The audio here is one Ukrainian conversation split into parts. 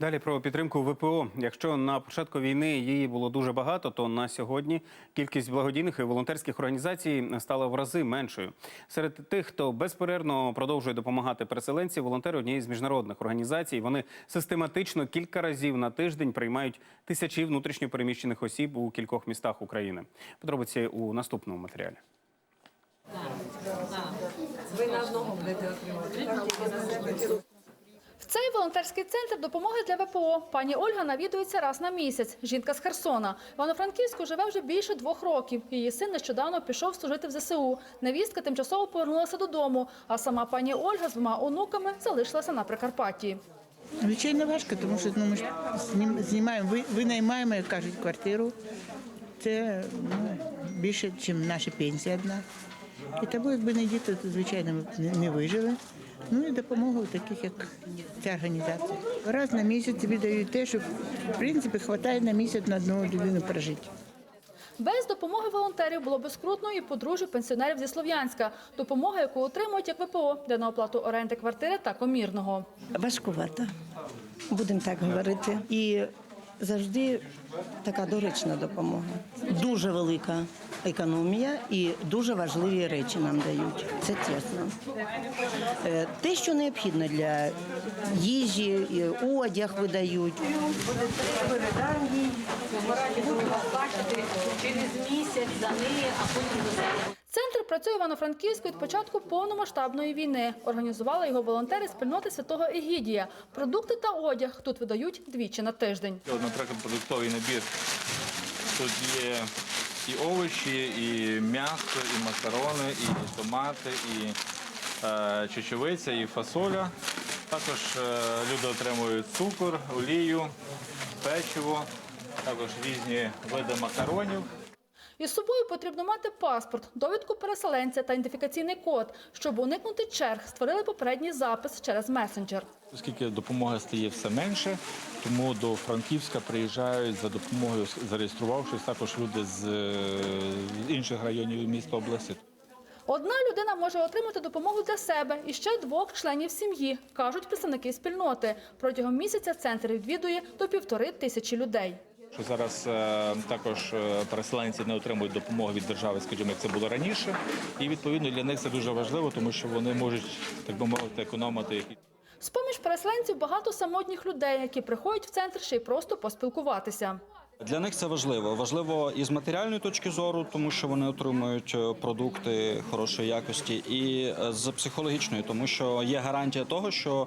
Далі про підтримку ВПО. Якщо на початку війни її було дуже багато, то на сьогодні кількість благодійних і волонтерських організацій стала в рази меншою. Серед тих, хто безперервно продовжує допомагати переселенці, волонтери однієї з міжнародних організацій. Вони систематично кілька разів на тиждень приймають тисячі внутрішньопереміщених осіб у кількох містах України. Подробиці у наступному матеріалі. Ви на одного будете отримувати. Так, тільки на себе. В цей волонтерський центр допомоги для ВПО пані Ольга навідується раз на місяць. Жінка з Херсона. Івано-Франківську живе вже більше двох років. Її син нещодавно пішов служити в ЗСУ. Невістка тимчасово повернулася додому, а сама пані Ольга з двома онуками залишилася на Прикарпатті. Звичайно, важко, тому що ну, ми ж знім- знімаємо, ви- винаймаємо, як кажуть, квартиру. Це ну, більше, ніж наша пенсія одна. І тому, якби не діти, то звичайно не, не вижили. Ну і допомогу таких, як ця організація. Раз на місяць тобі дають те, що в принципі вистачає на місяць на одну людину прожити. Без допомоги волонтерів було б скрутно і подружжю пенсіонерів зі Слов'янська. Допомога, яку отримують як ВПО для на оплату оренди квартири та комірного. Важкувата, будемо так говорити. І завжди така доречна допомога. Дуже велика економія і дуже важливі речі нам дають. Це чесно. Е, Те, що необхідно для їжі, одяг видають. Центр працює в Івано-Франківську від початку повномасштабної війни. Організували його волонтери спільноти святого Егідія. Продукти та одяг тут видають двічі на тиждень. Наприклад, продуктовий набір. Тут є і овочі, і м'ясо, і макарони, і томати, і е, чечевиця, і фасоля. Також е, люди отримують цукор, олію, печиво, також різні види макаронів. Із собою потрібно мати паспорт, довідку переселенця та ідентифікаційний код. Щоб уникнути черг, створили попередній запис через месенджер. Оскільки допомоги стає все менше, тому до Франківська приїжджають за допомогою, зареєструвавшись також люди з е, інших районів міста області. Одна людина може отримати допомогу для себе і ще двох членів сім'ї, кажуть представники спільноти. Протягом місяця центр відвідує до півтори тисячі людей. Що зараз е, також е, переселенці не отримують допомоги від держави, скажімо, як це було раніше. І відповідно для них це дуже важливо, тому що вони можуть, так би мовити, економити. З-поміж переселенців багато самотніх людей, які приходять в центр ще й просто поспілкуватися. Для них це важливо. Важливо і з матеріальної точки зору, тому що вони отримують е, продукти хорошої якості, і з психологічної, тому що є гарантія того, що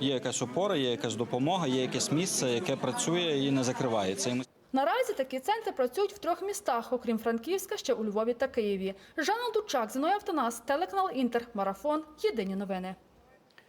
є якась опора, є якась допомога, є якесь місце, яке працює і не закривається. Наразі такі центри працюють в трьох містах, окрім Франківська, ще у Львові та Києві. Жанна Дучак, Зіноя Автонас, телеканал Інтер, Марафон. Єдині новини.